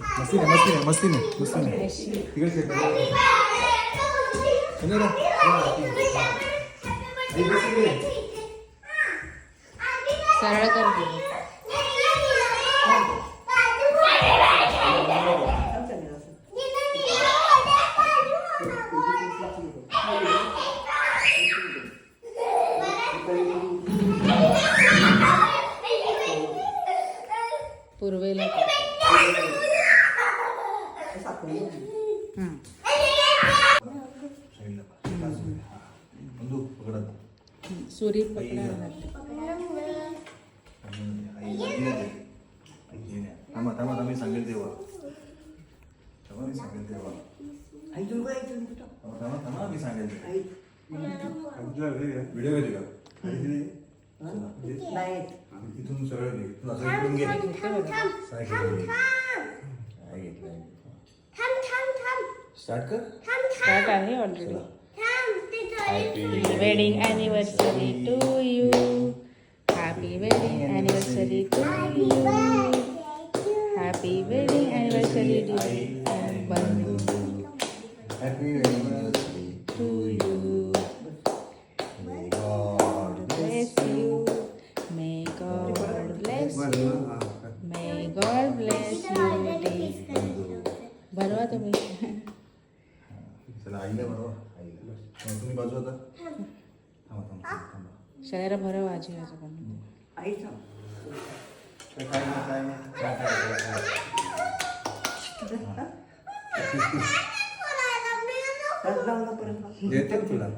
मस्ती नाही मस्ती नाही मस्ती नाही मस्ती नाही तिकडे इकडे. सरळ कर ना. थांबा थांबा सांगेल तेव्हा थांबा मी सांगेल तेव्हा थांबा थांबा थांबा मी सांगेल व्हिडिओ घेते का. इथून सरळ घे तू असं इकडून घे स्टार्ट कर स्टार्ट आहे already happy wedding anniversary to you happy wedding anniversary to you happy wedding anniversary to बंधू हॅपी अॅनिव्हर्सरी टू यू आईला तुम्ही बाजू आता. थांबा थांबा थांबा. शरीर भरव आजी आजोबांना काय काय नाही, काय नाही काय काय काय? काय देते ना तुला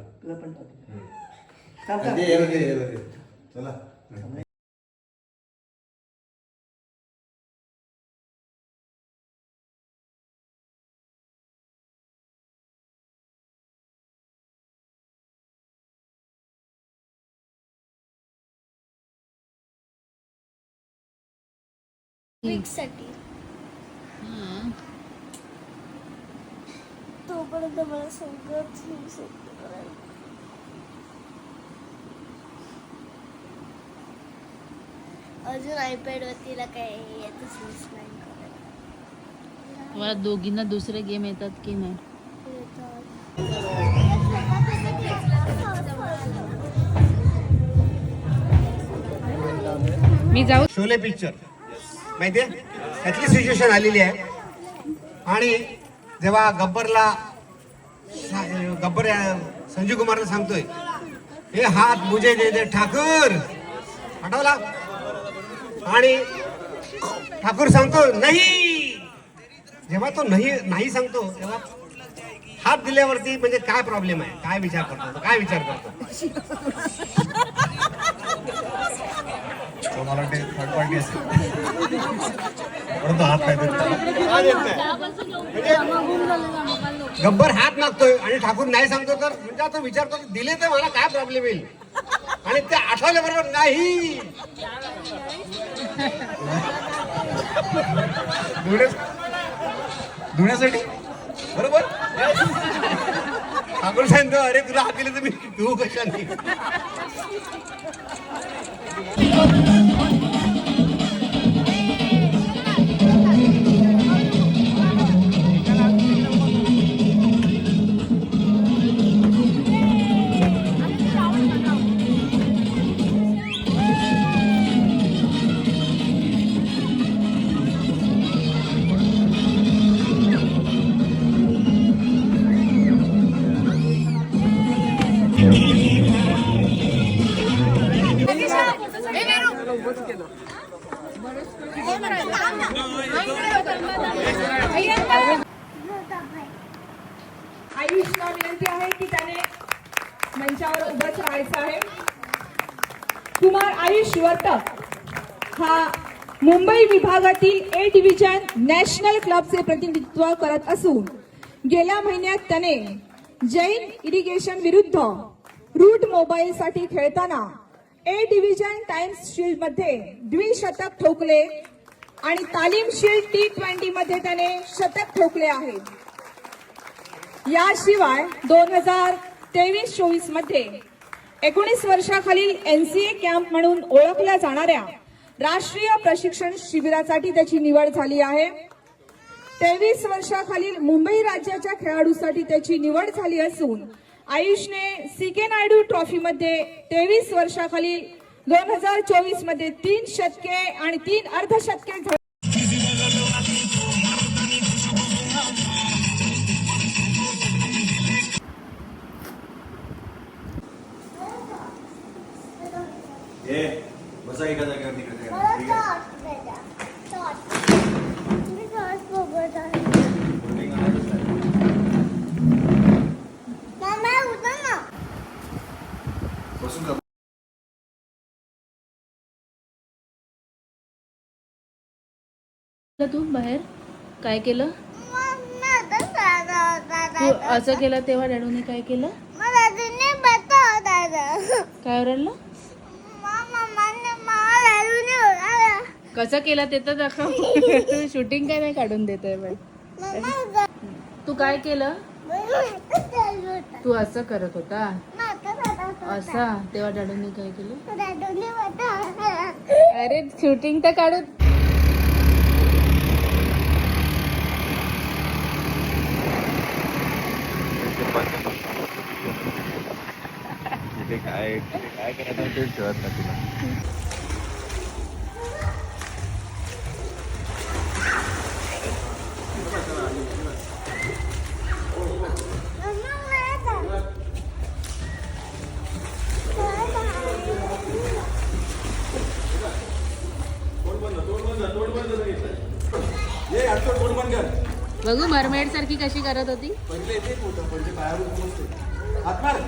दे, याला दे, याला दे. चला. साठी तोपर्यंत मला सगळंच हिंसक करायला अजून आयपॅड वरतीला काय येतच नाही तुम्हाला दोघींना दुसरे गेम येतात की नाही? मी जाऊ शोले पिक्चर माहिती आहे त्यातली सिच्युएशन आलेली आहे. आणि जेव्हा गब्बरला गब्बर संजीव कुमारला सांगतोय हे हात मुझे दे दे ठाकूर. आठवला? आणि ठाकूर सांगतो नाही. जेव्हा तो नाही नाही सांगतो तेव्हा हात दिल्यावरती म्हणजे काय प्रॉब्लेम आहे? काय विचार करतो? काय विचार करतो? मला वाटते थर्ड पार्टी असेल. परंतु हात नाही. देत गब्बर हात मागतोय आणि ठाकूर नाही सांगतो तर म्हणजे आता विचारतो की दिले तर मला काय प्रॉब्लेम येईल? आणि ते आठवल्या बरोबर नाही. धुण्यास- धुण्यासाठी? बरोबर? ठाकूर सांगतो अरे तुला हात दिले तर मी तू कशाने? मंचावर राहायचं आहे. कुमार आयुष वर्तक हा मुंबई विभागातील ए डिव्हिजन नॅशनल क्लबचे प्रतिनिधित्व करत असून गेल्या महिन्यात त्याने जैन इरिगेशन विरुद्ध रूट मोबाईल साठी खेळताना ए डिव्हिजन टाइम्स शिल्डमध्ये द्विशतक ठोकले आणि तालीम शिल्ड टी ट्वेंटी मध्ये त्याने शतक ठोकले आहे याशिवाय दोन हजार तेवीस चोवीसमध्ये एकोणीस वर्षाखालील एनसीए कॅम्प म्हणून ओळखल्या जाणाऱ्या राष्ट्रीय प्रशिक्षण शिबिरासाठी त्याची निवड झाली आहे. तेवीस वर्षाखालील मुंबई राज्याच्या खेळाडूसाठी त्याची निवड झाली असून आयुषने सी के नायडू ट्रॉफीमध्ये तेवीस वर्षाखालील दोन हजार चोवीसमध्ये तीन शतके आणि तीन अर्धशतके बसून. तू बाहेर काय केलं तू. असं केलं तेव्हा डॅडूने काय केलं मला तिने बता दादा. काय ओरडलं. कसं केलं ते तर दाखव तू शूटिंग काय नाही काढून बाई मम्मा, जा. तू काय केलं. तू असं करत होता. असा तेव्हा डॅडूने काय केलं. अरे शूटिंग तर काढू काय काय करायचं ते कळत नाही तुला मम्मा, मला जा. ये आजचं तोंड बंद कर बघू मरमेड सारखी कशी करत होती? पहिले येते पोटं, पहिले पायावर पोहोचते. हात मार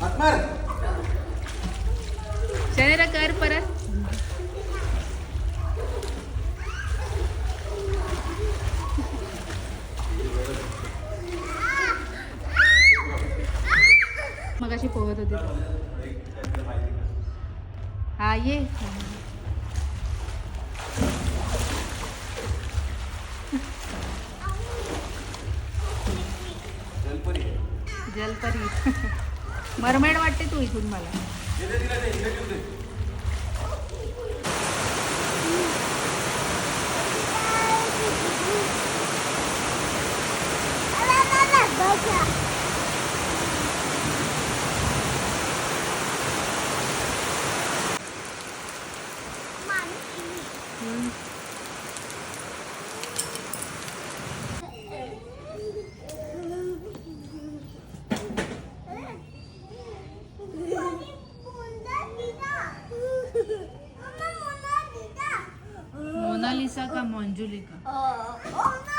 हात मार शरीरा कर परत मग अशी पोहत होती हा ये जलपरी आहे. तरी. मरमेड वाटते तू इथून मला. Oh no!